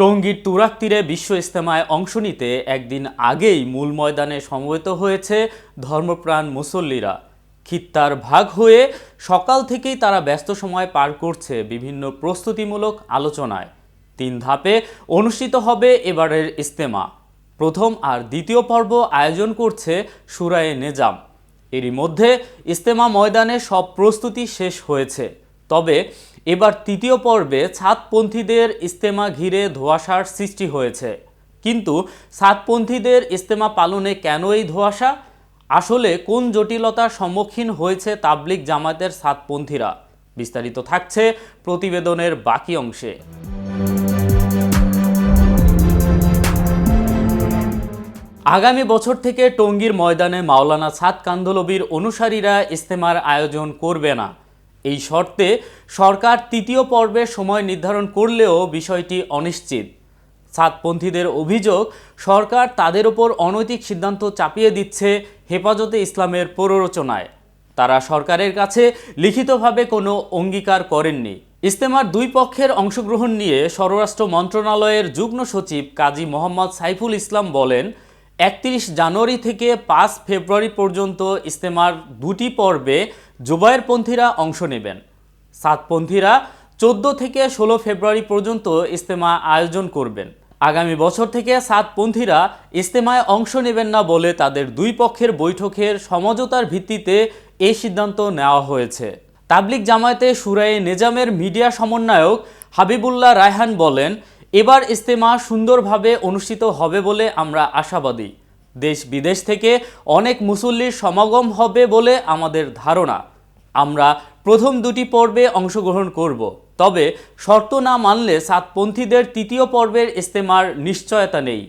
টঙ্গীর তুরাক তীরে বিশ্ব ইস্তেমায় অংশ নিতে একদিন আগেই মূল ময়দানে সমবেত হয়েছে ধর্মপ্রাণ মুসল্লিরা। খিত্তার ভাগ হয়ে সকাল থেকেই তারা ব্যস্ত সময় পার করছে বিভিন্ন প্রস্তুতিমূলক আলোচনায়। তিন ধাপে অনুষ্ঠিত হবে এবারের ইস্তেমা প্রথম আর দ্বিতীয় পর্ব আয়োজন করছে সুরায়ে নেজাম। এরই মধ্যে ইস্তেমা ময়দানে সব প্রস্তুতি শেষ হয়েছে। তবে এবার তৃতীয় পর্বে ছাদপন্থীদের ইস্তেমা ঘিরে ধোঁয়াশার সৃষ্টি হয়েছে। কিন্তু ছাদপন্থীদের ইস্তেমা পালনে কেন এই ধোঁয়াশা? আসলে কোন জটিলতার সম্মুখীন হয়েছে তাবলিক জামাতের ছাদপন্থীরা? বিস্তারিত থাকছে প্রতিবেদনের বাকি অংশে। আগামী বছর থেকে টঙ্গীর ময়দানে মাওলানা ছাদ কান্দলবির অনুসারীরা ইস্তেমার আয়োজন করবে না। এই শর্তে সরকার তৃতীয় পর্বের সময় নির্ধারণ করলেও বিষয়টি অনিশ্চিত। ছাদপন্থীদের অভিযোগ, সরকার তাদের ওপর অনৈতিক সিদ্ধান্ত চাপিয়ে দিচ্ছে হেফাজতে ইসলামের প্ররোচনায়। তারা সরকারের কাছে লিখিতভাবে কোনো অঙ্গীকার করেননি। ইস্তেমার দুই পক্ষের অংশগ্রহণ নিয়ে স্বরাষ্ট্র মন্ত্রণালয়ের যুগ্ম সচিব কাজী মোহাম্মদ সাইফুল ইসলাম বলেন, একত্রিশ জানুয়ারি থেকে পাঁচ ফেব্রুয়ারি পর্যন্ত ইস্তেমার দুটি পর্বে জুবায়েরপন্থীরা অংশ নেবেন। সাতপন্থীরা চোদ্দ থেকে ষোলো ফেব্রুয়ারি পর্যন্ত ইস্তেমা আয়োজন করবেন। আগামী বছর থেকে সাতপন্থীরা ইস্তেমায় অংশ নেবেন না বলে তাদের দুই পক্ষের বৈঠকের সমঝোতার ভিত্তিতে এই সিদ্ধান্ত নেওয়া হয়েছে। তাবলিক জামায়াতে সুরায়ে নেজামের মিডিয়া সমন্বয়ক হাবিবুল্লাহ রায়হান বলেন, এবার ইস্তেমা সুন্দরভাবে অনুষ্ঠিত হবে বলে আমরা আশাবাদী। দেশ বিদেশ থেকে অনেক মুসল্লির সমাগম হবে বলে আমাদের ধারণা। আমরা প্রথম দুটি পর্বে অংশগ্রহণ করব। তবে শর্ত না মানলে সাতপন্থীদের তৃতীয় পর্বের ইস্তেমার নিশ্চয়তা নেই।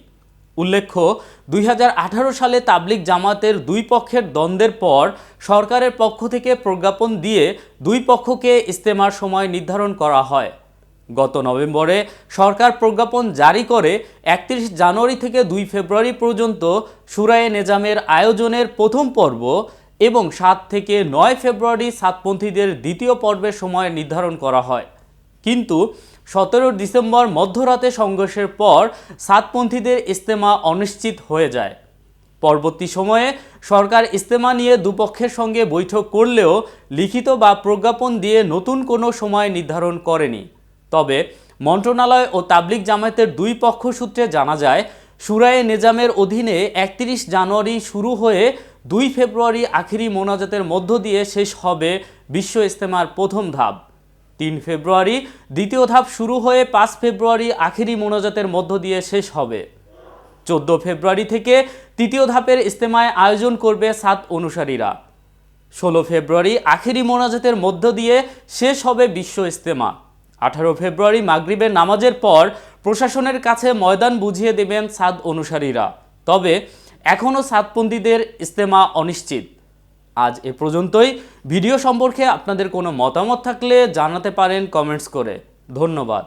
উল্লেখ্য, দুই হাজার আঠারো সালে তাবলিক জামাতের দুই পক্ষের দ্বন্দ্বের পর সরকারের পক্ষ থেকে প্রজ্ঞাপন দিয়ে দুই পক্ষকে ইস্তেমার সময় নির্ধারণ করা হয়। গত নভেম্বরে সরকার প্রজ্ঞাপন জারি করে একত্রিশ জানুয়ারি থেকে দুই ফেব্রুয়ারি পর্যন্ত সুরায়ে নেজামের আয়োজনের প্রথম পর্ব এবং সাত থেকে নয় ফেব্রুয়ারি সাতপন্থীদের দ্বিতীয় পর্বের সময় নির্ধারণ করা হয়। কিন্তু সতেরো ডিসেম্বর মধ্যরাতে সংঘর্ষের পর সাতপন্থীদের ইস্তেমা অনিশ্চিত হয়ে যায়। পরবর্তী সময়ে সরকার ইস্তেমা নিয়ে দুপক্ষের সঙ্গে বৈঠক করলেও লিখিত বা প্রজ্ঞাপন দিয়ে নতুন কোনো সময় নির্ধারণ করেনি। তবে মন্ত্রণালয় ও তাবলিক জামায়াতের দুই পক্ষ সূত্রে জানা যায়, সুরায়ে নেজামের অধীনে একত্রিশ জানুয়ারি শুরু হয়ে দুই ফেব্রুয়ারি আখিরি মোনাজাতের মধ্য দিয়ে শেষ হবে বিশ্ব ইস্তেমার প্রথম ধাপ। তিন ফেব্রুয়ারি দ্বিতীয় ধাপ শুরু হয়ে পাঁচ ফেব্রুয়ারি আখিরি মোনাজাতের মধ্য দিয়ে শেষ হবে। চোদ্দ ফেব্রুয়ারি থেকে তৃতীয় ধাপের ইস্তেমায় আয়োজন করবে সাত অনুসারীরা। ষোলো ফেব্রুয়ারি আখেরি মোনাজাতের মধ্য দিয়ে শেষ হবে বিশ্ব ইস্তেমা। আঠারো ফেব্রুয়ারি মাগরিবের নামাজের পর প্রশাসনের কাছে ময়দান বুঝিয়ে দেবেন সাদ অনুসারীরা। তবে এখনও সাতপন্থীদের ইস্তেমা অনিশ্চিত। আজ এ পর্যন্তই। ভিডিও সম্পর্কে আপনাদের কোনো মতামত থাকলে জানাতে পারেন কমেন্টস করে। ধন্যবাদ।